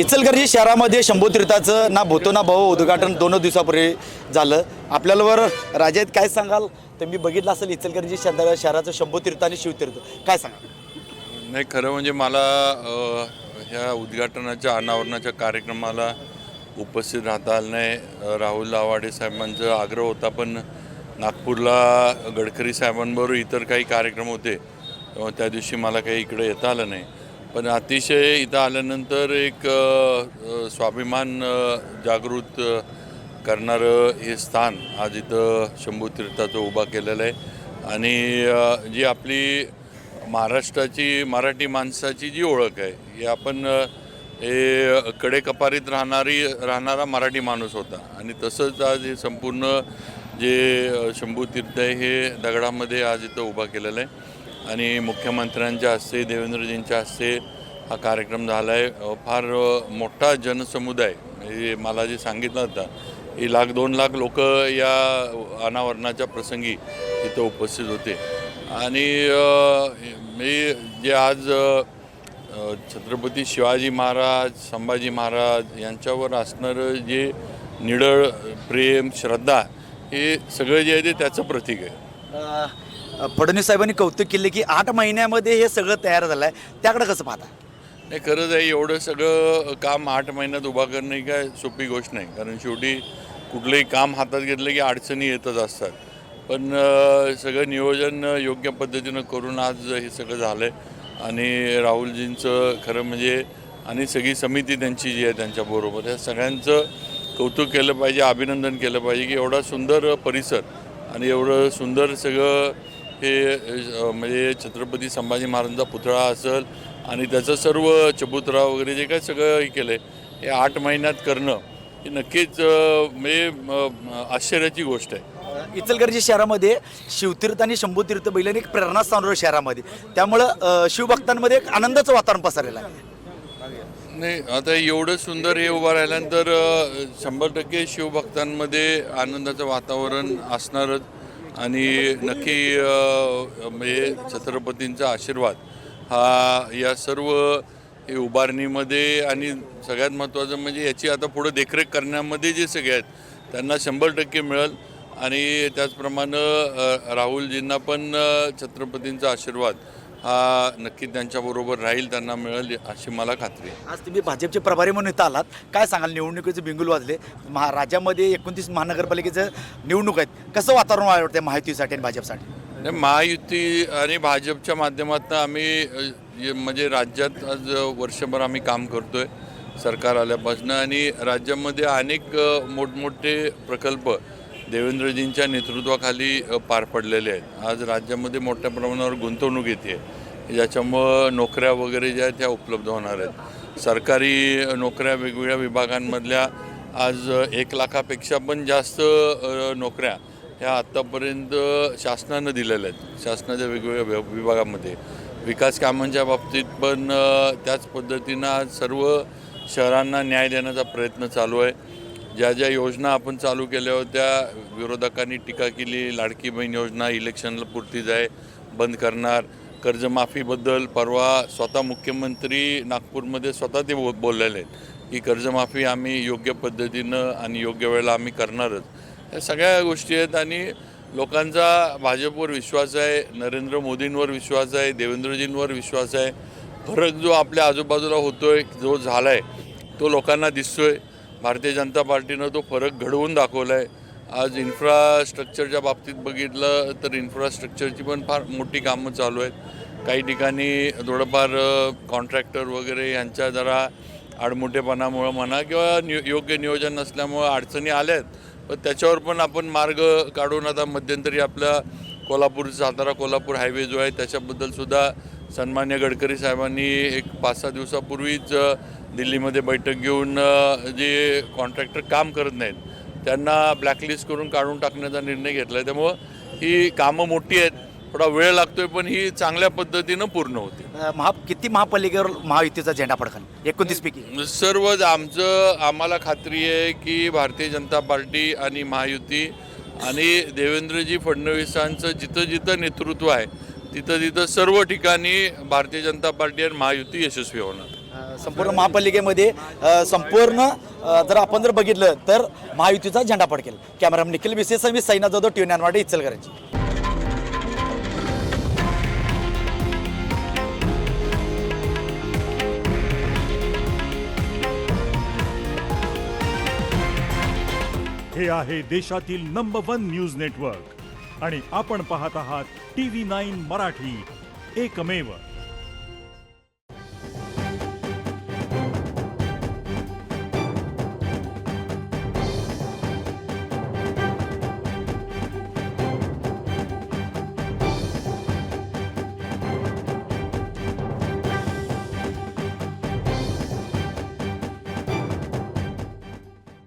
इचलकरंजी शहरामध्ये शंभू तीर्थाचं ना भूतो ना भाऊ उद्घाटन दोन दिवसापूर्वी झालं. आपल्याला वर राजेत काय सांगाल? तर मी बघितलं असेल इचलकरंजी शहरा शहराचं शंभू तीर्थ आणि शिवतीर्थ काय सांगाल? नाही खरं म्हणजे मला ह्या उद्घाटनाच्या अनावरणाच्या कार्यक्रमाला उपस्थित राहता आलं नाही. राहुल आवाडे साहेबांचा आग्रह होता पण नागपूरला गडकरी साहेबांबरोबर इतर काही कार्यक्रम होते त्या दिवशी मला काही इकडे येता आलं नाही. पण अतिशय इथं आल्यानंतर एक स्वाभिमान जागृत करणारं हे स्थान आज इथं शंभू तीर्थाचं उभा केलेलं आहे. आणि जी आपली महाराष्ट्राची मराठी माणसाची जी ओळख आहे ही आपण हे कडेकपारीत राहणारी राहणारा मराठी माणूस होता. आणि तसंच आज हे संपूर्ण जे शंभू तीर्थ आहे हे दगडामध्ये आज इथं उभा केलेलं आहे. आणि मुख्यमंत्र्यांच्या हस्ते देवेंद्रजींच्या हस्ते हा कार्यक्रम झाला आहे फार मोठा जनसमुदाय हे मला जे सांगितलं होतं. ही लाख दोन लाख लोक या अनावरणाच्या प्रसंगी इथं उपस्थित होते. आणि मी जे आज छत्रपती शिवाजी महाराज संभाजी महाराज यांच्यावर असणारं जे निडळ प्रेम श्रद्धा हे सगळं जे आहे ते त्याचं प्रतीक आहे. फडणवीस साहेबांनी कौतुक केले की आठ महिन्यामध्ये हे सगळं तयार झालं आहे त्याकडे कसं पाहता? नाही खरंच आहे एवढं सगळं काम आठ महिन्यात उभा करणं ही काय सोपी गोष्ट नाही. कारण शेवटी कुठलंही काम हातात घेतलं की अडचणी येतच असतात. पण सगळं नियोजन योग्य पद्धतीनं करून आज हे सगळं झालं आहे आणि राहुलजींचं खरं म्हणजे आणि सगळी समिती त्यांची जी आहे त्यांच्याबरोबर या सगळ्यांचं कौतुक केलं पाहिजे अभिनंदन केलं पाहिजे की एवढा सुंदर परिसर आणि एवढं सुंदर सगळं हे म्हणजे छत्रपती संभाजी महाराजांचा पुतळा असेल आणि त्याचं सर्व चबुतरा वगैरे जे काय सगळं हे केलं आहे हे आठ महिन्यात करणं ही नक्कीच म्हणजे आश्चर्याची गोष्ट आहे. इचलकरंजी शहरामध्ये शिवतीर्थ आणि शंभूतीर्थ बैलांनी एक प्रेरणास्थान शहरामध्ये. त्यामुळं शिवभक्तांमध्ये एक आनंदाचं वातावरण पसरलेलं आहे. नाही आता एवढं सुंदर हे उभं राहिल्यानंतर शंभर टक्के शिवभक्तांमध्ये आनंदाचं वातावरण असणारच. आणि नक्की म्हणजे छत्रपतींचा आशीर्वाद हा या सर्व उभारणीमध्ये आणि सगळ्यात महत्त्वाचं म्हणजे याची आता पुढं देखरेख करण्यामध्ये जे सगळे आहेत त्यांना शंभर टक्के मिळेल. आणि त्याचप्रमाणे राहुलजींना पण छत्रपतींचा आशीर्वाद. हा नक्की त्यांच्याबरोबर राहील त्यांना मिळेल अशी मला खात्री आहे. आज तुम्ही भाजपचे प्रभारी म्हणून इथं आलात. काय सांगाल? निवडणुकीचे बिंगुल वाजले. महा राज्यामध्ये एकोणतीस महानगरपालिकेचं निवडणूक आहेत. कसं वातावरण वाटतं महायुतीसाठी आणि भाजपसाठी? नाही, महायुती आणि भाजपच्या माध्यमातून आम्ही म्हणजे राज्यात आज वर्षभर आम्ही काम करतोय सरकार आल्यापासून. आणि राज्यामध्ये अनेक मोठमोठे प्रकल्प देवेंद्रजींच्या नेतृत्वाखाली पार पडलेले आहेत. आज राज्यामध्ये मोठ्या प्रमाणावर गुंतवणूक येते आहे. ज्याच्यामुळं नोकऱ्या वगैरे ज्या आहेत त्या उपलब्ध होणार आहेत. सरकारी नोकऱ्या वेगवेगळ्या विभागांमधल्या आज एक लाखापेक्षा पण जास्त नोकऱ्या ह्या आत्तापर्यंत शासनानं दिलेल्या आहेत. शासनाच्या वेगवेगळ्या विभागामध्ये. विकास कामांच्या बाबतीत पण त्याच पद्धतीनं आज सर्व शहरांना न्याय देण्याचा प्रयत्न चालू आहे. ज्या ज्या योजना आपण चालू केल्या होत्या विरोधकांनी टीका केली लाडकी बहीण योजना इलेक्शनला पुरतीच आहे बंद करणार कर्जमाफीबद्दल परवा स्वतः मुख्यमंत्री नागपूरमध्ये स्वतः ते बो बोललेले आहेत की कर्जमाफी आम्ही योग्य पद्धतीनं आणि योग्य वेळेला आम्ही करणारच. या सगळ्या गोष्टी आहेत आणि लोकांचा भाजपवर विश्वास आहे नरेंद्र मोदींवर विश्वास आहे देवेंद्रजींवर विश्वास आहे. फरक जो आपल्या आजूबाजूला होतोय जो झाला आहे तो लोकांना दिसतोय. भारतीय जनता पार्टीनं तो फरक घडवून दाखवला आहे आज इन्फ्रास्ट्रक्चरच्या बाबतीत बघितलं तर इन्फ्रास्ट्रक्चरची पण फार मोठी कामं चालू आहेत. काही ठिकाणी थोडंफार कॉन्ट्रॅक्टर वगैरे यांच्या जरा आडमोठेपणामुळं म्हणा किंवा नियो योग्य नियोजन नसल्यामुळं अडचणी आल्या आहेत. पण त्याच्यावर पण आपण मार्ग काढून आता मध्यंतरी आपल्या कोल्हापूर सातारा कोल्हापूर हायवे जो आहे त्याच्याबद्दलसुद्धा सन्मान्य गडकरी साहेबांनी एक पाच सहा दिवसापूर्वीच दिल्लीमध्ये बैठक घेऊन जे कॉन्ट्रॅक्टर काम करत नाहीत त्यांना ब्लॅकलिस्ट करून काढून टाकण्याचा निर्णय घेतला आहे त्यामुळं ही कामं मोठी आहेत थोडा वेळ लागतोय पण ही चांगल्या पद्धतीनं पूर्ण होते. महा किती महापालिकेवर महायुतीचा झेंडा फडकल एकोणतीस पैकी. सर्वच आमचं आम्हाला खात्री आहे की भारतीय जनता पार्टी आणि महायुती आणि देवेंद्रजी फडणवीसांचं जिथं जिथं नेतृत्व आहे तिथं तिथं सर्व ठिकाणी भारतीय जनता पार्टी आणि महायुती यशस्वी होणार. संपूर्ण महापालिकेमध्ये संपूर्ण जर आपण जर बघितलं तर महायुतीचा झेंडा पडकेल कॅमेरामन निखिल विशेष मी सैना जाधव टी व्ही इचल करायची हे आहे देशातील नंबर वन न्यूज नेटवर्क आणि आपण पाहत आहात टी व्ही नाईन मराठी. एकमेव